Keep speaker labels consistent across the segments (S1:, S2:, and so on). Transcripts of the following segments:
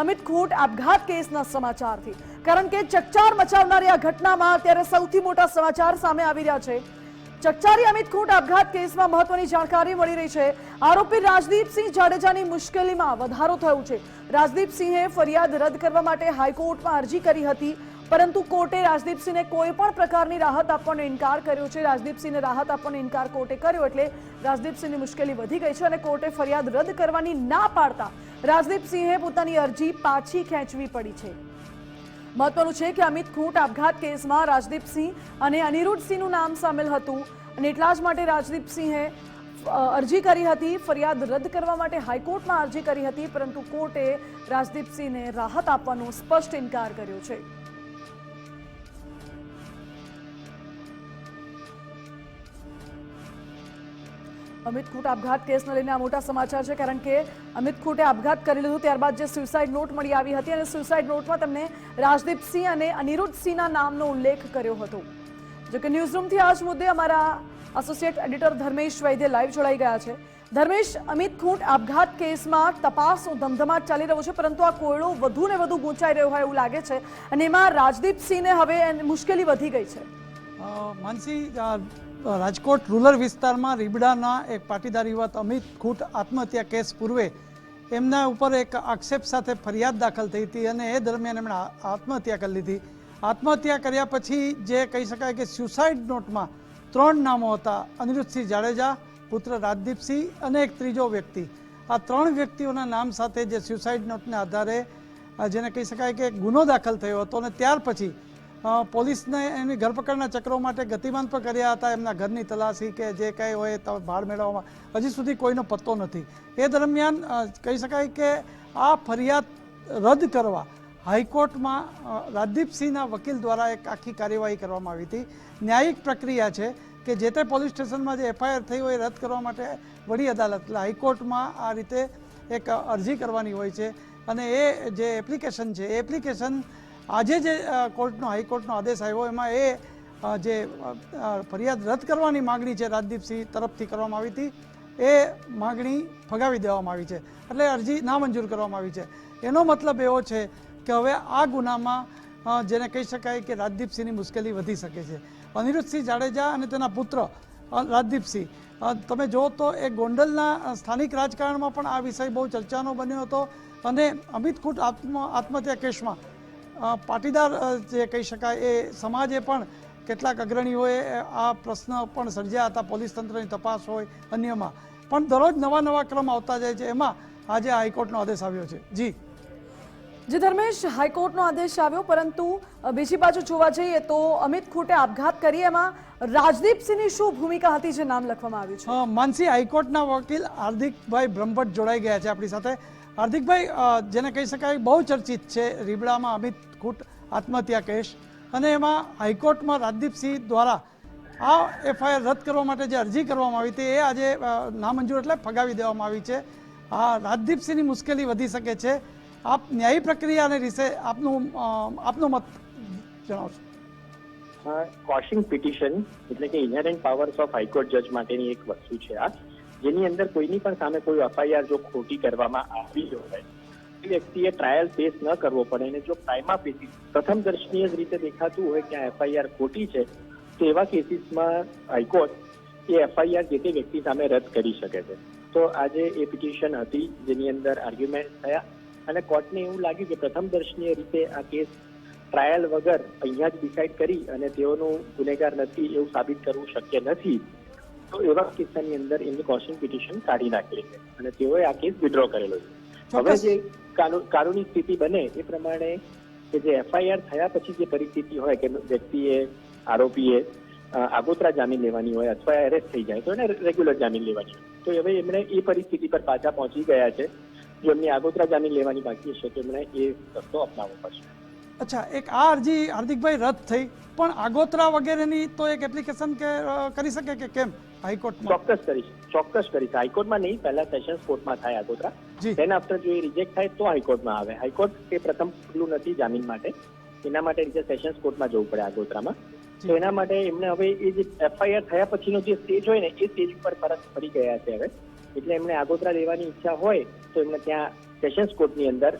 S1: અમિત ખોટ આપઘાત કેસના સમાચારથી. કારણ કે ચકચાર મચાવનારી આ ઘટનામાં અત્યારે સૌથી મોટા સમાચાર સામે આવી રહ્યા છે. ચકચારી અમિત ખોટ આપઘાત કેસમાં મહત્વની જાણકારી મળી રહી છે. આરોપી રાજદીપસિંહ જાડેજાની મુશ્કેલીમાં વધારો થયો છે. રાજદીપસિંહે ફરિયાદ રદ કરવા માટે હાઈકોર્ટમાં અરજી કરી હતી, પરંતુ કોર્ટે રાજદીપસિંહને કોઈ પણ પ્રકારની રાહત આપવાનો ઇનકાર કર્યો છે. રાજદીપસિંહને રાહત આપવાનો ઇનકાર કોર્ટે કર્યો, એટલે રાજદીપસિંહની મુશ્કેલી વધી ગઈ છે અને કોર્ટે ફરિયાદ રદ કરવાની ના પાડતા રાજદીપસિંહે પોતાની અરજી પાછી ખેંચવી પડી છે. મહત્વનું છે કે અમિત ખૂંટ આપઘાત કેસમાં રાજદીપસિંહ અને અનિરુદ્ધસિંહનું નામ સામેલ હતું અને એટલા જ માટે રાજદીપસિંહે અરજી કરી હતી, ફરિયાદ રદ કરવા માટે હાઈકોર્ટમાં અરજી કરી હતી, પરંતુ કોર્ટે રાજદીપસિંહને રાહત આપવાનો સ્પષ્ટ ઇનકાર કર્યો છે. અમિત ખૂટ આપઘાત કેસને લઈને આ મોટા સમાચાર છે, કારણ કે અમિત ખૂટે આપઘાત કરી લીધું, ત્યારબાદ જે સુસાઇડ નોટ મળી આવી હતી અને સુસાઇડ નોટમાં તમને રાજદીપસિંહ અને અનિરુદ્ધસિંહના નામનો ઉલ્લેખ કર્યો હતો. જો કે ન્યૂઝરૂમથી આ જ મુદ્દે અમારા associate editor Dharmesh Vaidya live જોડાઈ ગયા છે. ધર્મેશ, અમિત ખૂંટ આપઘાત કેસમાં તપાસનો ધમધમાટ ચાલી રહ્યો છે, પરંતુ આ કોયડો વધુ ને વધુ ગૂંચાઈ રહ્યો હોય એવું લાગે છે અને એમાં રાજદીપસિંહને હવે મુશ્કેલી વધી ગઈ છે.
S2: માનસી રાજકોટ રૂરલ વિસ્તારમાં રીબડાના એક પાટીદાર યુવક અમિત ખૂટ આત્મહત્યા કેસ પૂર્વે એમના ઉપર એક આક્ષેપ સાથે ફરિયાદ દાખલ થઈ હતી અને એ દરમિયાન એમણે આત્મહત્યા કરી લીધી. આત્મહત્યા કર્યા પછી જે કહી શકાય કે સ્યુસાઇડ નોટમાં ત્રણ નામો હતા, અનિરુદ્ધસિંહ જાડેજા, પુત્ર રાજદીપસિંહ અને એક ત્રીજો વ્યક્તિ. આ ત્રણ વ્યક્તિઓના નામ સાથે જે સ્યુસાઇડ નોટને આધારે જેને કહી શકાય કે ગુનો દાખલ થયો હતો અને ત્યાર પછી પોલીસને એની ધરપકડના ચક્રો માટે ગતિમાન પણ કર્યા હતા. એમના ઘરની તલાશી કે જે કંઈ હોય ભાડ મેળવવામાં હજી સુધી કોઈનો પત્તો નથી. એ દરમિયાન કહી શકાય કે આ ફરિયાદ રદ કરવા હાઈકોર્ટમાં રાજદીપસિંહના વકીલ દ્વારા એક આખી કાર્યવાહી કરવામાં આવી હતી. ન્યાયિક પ્રક્રિયા છે કે જે તે પોલીસ સ્ટેશનમાં જે એફઆઈઆર થઈ હોય રદ કરવા માટે વડી અદાલત, એટલે હાઈકોર્ટમાં આ રીતે એક અરજી કરવાની હોય છે. અને એ જે એપ્લિકેશન છે, એ એપ્લિકેશન આજે જે કોર્ટનો, હાઈકોર્ટનો આદેશ આવ્યો, એમાં એ જે ફરિયાદ રદ કરવાની માગણી છે રાજદીપસિંહ તરફથી કરવામાં આવી હતી, એ માગણી ફગાવી દેવામાં આવી છે. એટલે અરજી નામંજૂર કરવામાં આવી છે. એનો મતલબ એવો છે કે હવે આ ગુનામાં જેને કહી શકાય કે રાજદીપસિંહની મુશ્કેલી વધી શકે છે. અનિરુદ્ધસિંહ જાડેજા અને તેના પુત્ર રાજદીપસિંહ. તમે જો તો એ ગોંડલના સ્થાનિક રાજકારણમાં પણ આ વિષય બહુ ચર્ચાનો બન્યો હતો અને અમિત કુટ આત્મ, આત્મહત્યા કેસમાં પાટીદાર જે કહી શકાય એ સમાજે પણ કેટલાક અગ્રણીઓએ આ પ્રશ્ન પણ સર્જ્યા હતા પોલીસ તંત્રની તપાસ હોય અન્યમાં. પણ દરરોજ નવા નવા ક્રમ આવતા જાય છે. એમાં આજે હાઈકોર્ટનો આદેશ આવ્યો છે. જી.
S1: જે ધર્મેશ હાઈકોર્ટનો આદેશ આવ્યો પરંતુ બીજી બાજુ જોવા જઈએ તો અમિત ખૂટે આપઘાત કરી. એમાં રાજદીપસિંહની શું ભૂમિકા હતી જે નામ લખવામાં આવ્યું છે?
S2: માનસી હાઈકોર્ટના વકીલ હાર્દિકભાઈ બ્રહ્મભટ્ટ જોડાઈ ગયા છે આપણી સાથે. હાર્દિકભાઈ જેને કહી શકાય બહુ ચર્ચિત છે રીબડામાં અમિત ખૂટ આત્મહત્યા કેસ અને એમાં હાઈકોર્ટમાં રાજદીપસિંહ દ્વારા આ એફઆઈઆર રદ કરવા માટે જે અરજી કરવામાં આવી હતી, એ આજે નામંજૂર એટલે ફગાવી દેવામાં આવી છે. આ રાજદીપસિંહની મુશ્કેલી વધી શકે છે. આપ ન્યાયી પ્રક્રિયાને વિશે આપનું આપનો મત જણાવશો.
S3: કોશિંગ પિટિશન એટલે કે ઇનહેરન્ટ પાવર્સ ઓફ હાઈકોર્ટ જજ માટેની એક વસ્તુ છે આ. જેની અંદર કોઈની પણ સામે કોઈ એફઆઈઆર જો ખોટી કરવામાં આવી હોય વ્યક્તિએ ટ્રાયલ ફેસ ન કરવો પડે અને જો પ્રાઇમા ફેસી પ્રથમ દર્શનીય જ રીતે દેખાતું હોય કે આ એફઆઈઆર ખોટી છે, તો એવા કેસીસમાં હાઈકોર્ટ એ એફઆઈઆર જે તે વ્યક્તિ સામે રદ કરી શકે છે. તો આજે એ પિટિશન હતી જેની અંદર આર્ગ્યુમેન્ટ થયા અને કોર્ટને એવું લાગ્યું કે પ્રથમ દર્શનીય રીતે આ કેસ ટ્રાયલ વગર અહીંયા જ ડિસાઇડ કરી અને તેઓનું ગુનેગાર નથી એવું સાબિત કરવું શક્ય નથી. તો એવા કિસ્સાની અંદર એમની કોશિંગ પિટિશન કાઢી નાખેલી છે અને તેઓએ આ કેસ વિડ્રો કરેલો છે. હવે જે કાનૂ- કાનૂની સ્થિતિ બને એ પ્રમાણે કે જે એફઆઈઆર થયા પછી જે પરિસ્થિતિ હોય કે વ્યક્તિએ આરોપીએ આગોતરા જામીન લેવાની હોય અથવા એરેસ્ટ થઈ જાય તો એને રેગ્યુલર જામીન લેવાની હોય. તો હવે એમણે એ પરિસ્થિતિ પર પાછા પહોંચી ગયા છે. જો એમની આગોતરા જામીન લેવાની બાકી હશે તો એમણે એ રસ્તો અપનાવવો પડશે.
S2: અચ્છા એક આ અરજી હાર્દિકભાઈ રદ થઈ. પણ આગોતરા વગેરેની તો એક એપ્લિકેશન કે કરી શકે કે કેમ? હાઈકોર્ટમાં?
S3: ચોક્કસ કરીશ ચોક્કસ કરીશ. હાઈકોર્ટમાં નહીં પહેલા સેશન્સ કોર્ટમાં થાય આગોતરા. તેના આફ્ટર જો એ રિજેક્ટ થાય તો હાઈકોર્ટમાં આવે. હાઈકોર્ટ એ પ્રથમ પગલું નથી જામીન માટે. એના માટે રીતે સેશન્સ કોર્ટમાં જવું પડે આગોતરામાં. તો એના માટે એમને હવે એ જે એફઆઈઆર થયા પછીનો જે સ્ટેજ હોય ને એ સ્ટેજ ઉપર પરત ફરી ગયા છે હવે. એટલે એમને આગોતરા લેવાની ઈચ્છા હોય તો એમને ત્યાં સેશન્સ કોર્ટની અંદર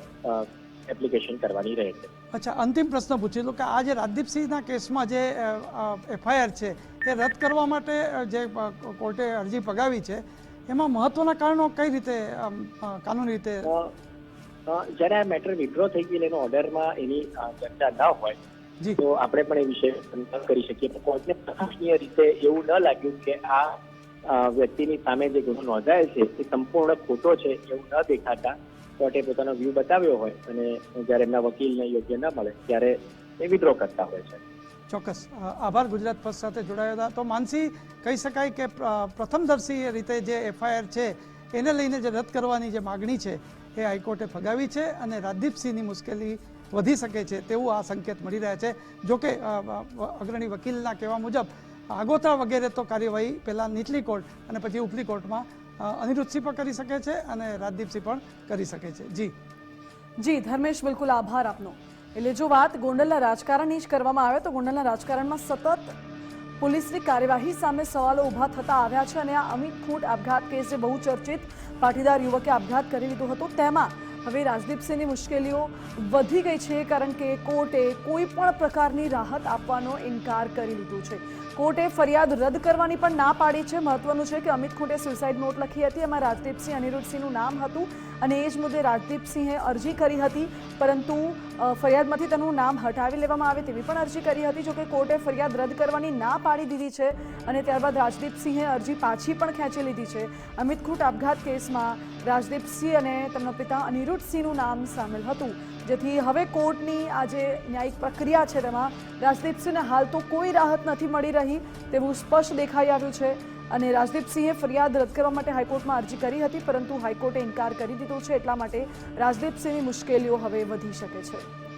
S3: એપ્લિકેશન કરવાની રહેશે
S2: અચ્છા અંતિમ પ્રશ્ન પૂછી લો કે આ જે રાજદીપસિંહના કેસમાં જે એફઆઈઆર છે એ રદ કરવા માટે જે કોર્ટે અરજી પગાવી છે એમાં મહત્વના કારણો કઈ રીતે કાનૂની રીતે?
S3: જ્યારે આ મેટર વિડ્રો થઈ ગયેલ એનો ઓર્ડરમાં એની ચર્ચા ન હોય તો આપણે પણ એ વિશે સંકલ્પ કરી શકીએ. પણ કોર્ટને પ્રશાસનીય રીતે એવું ન લાગ્યું કે આ વ્યક્તિની સામે જે ગુનો નોંધાયેલ છે એ સંપૂર્ણ ખોટો છે એવું ન દેખાતા. કોર્ટે પોતાનો વ્યૂ બતાવ્યો હોય અને જ્યારે એમના વકીલને યોગ્ય ન મળે, ત્યારે એ વિડ્રો કરતા હોય છે.
S2: ચોક્કસ. આભાર ગુજરાત ફર્સ્ટ સાથે જોડાયા હતા. તો માનસી, કહી શકાય કે પ્ર- પ્રથમદર્શી રીતે જે એફઆઈઆર છે, એને લઈને જે રદ કરવાની જે માગણી છે, એ હાઈકોર્ટે ફગાવી છે અને રાજદીપસિંહની મુશ્કેલી વધી શકે છે તેવું આ સંકેત મળી રહ્યા છે. જોકે અગ્રણી વકીલના કહેવા મુજબ, આગોતરા વગેરે તો કાર્યવાહી પહેલાં નીચલી કોર્ટ અને પછી ઉપલી કોર્ટમાં અનિરુદ્ધસિંહ પણ કરી શકે છે અને રાજદીપસિંહ પણ કરી શકે છે. જી.
S1: જી, ધર્મેશ, બિલકુલ આભાર આપનો. એટલે જો વાત ગોંડલના રાજકારણની જ કરવામાં આવે તો ગોંડલના રાજકારણમાં સતત પોલીસની કાર્યવાહી સામે સવાલો ઊભા થતા આવ્યા છે અને આ અમિત ખૂંટ આપઘાત કેસ જે બહુ ચર્ચિત પાટીદાર યુવકે આપઘાત કરી લીધો હતો. તેમાં હવે રાજદીપસિંહની મુશ્કેલીઓ વધી ગઈ છે કારણ કે કોર્ટે કોઈ પણ પ્રકારની રાહત આપવાનો ઇનકાર કરી લીધો છે. કોર્ટે ફરિયાદ રદ કરવાની પણ ના પાડી છે. મહત્વનું છે કે અમિત ખૂંટે સુસાઇડ નોટ લખી હતી. એમાં રાજદીપસિંહ અનિરુદ્ધસિંહનું નામ હતું. અને એ જ મુદ્દે રાજદીપસિંહે અરજી કરી હતી, પરંતુ ફરિયાદમાંથી તેનું નામ હટાવી લેવામાં આવે તેવી પણ અરજી કરી હતી, જોકે કોર્ટે ફરિયાદ રદ કરવાની ના પાડી દીધી છે અને ત્યારબાદ રાજદીપસિંહે અરજી પાછી પણ ખેંચી લીધી છે. અમિત ખૂટ આપઘાત કેસમાં રાજદીપસિંહ અને તેમના પિતા અનિરુદ્ધસિંહનું નામ સામેલ હતું, જેથી હવે કોર્ટની આ જે ન્યાયિક પ્રક્રિયા છે તેમાં રાજદીપસિંહને હાલ તો કોઈ રાહત નથી મળી રહી તેવું સ્પષ્ટ દેખાઈ આવ્યું છે. અને રાજદીપસિંહે ફરિયાદ રદ કરવા માટે હાઈકોર્ટમાં અરજી કરી હતી, પરંતુ હાઈકોર્ટે ઇન્કાર કરી દીધો છે. એટલા માટે રાજદીપસિંહની મુશ્કેલીઓ હવે વધી શકે છે.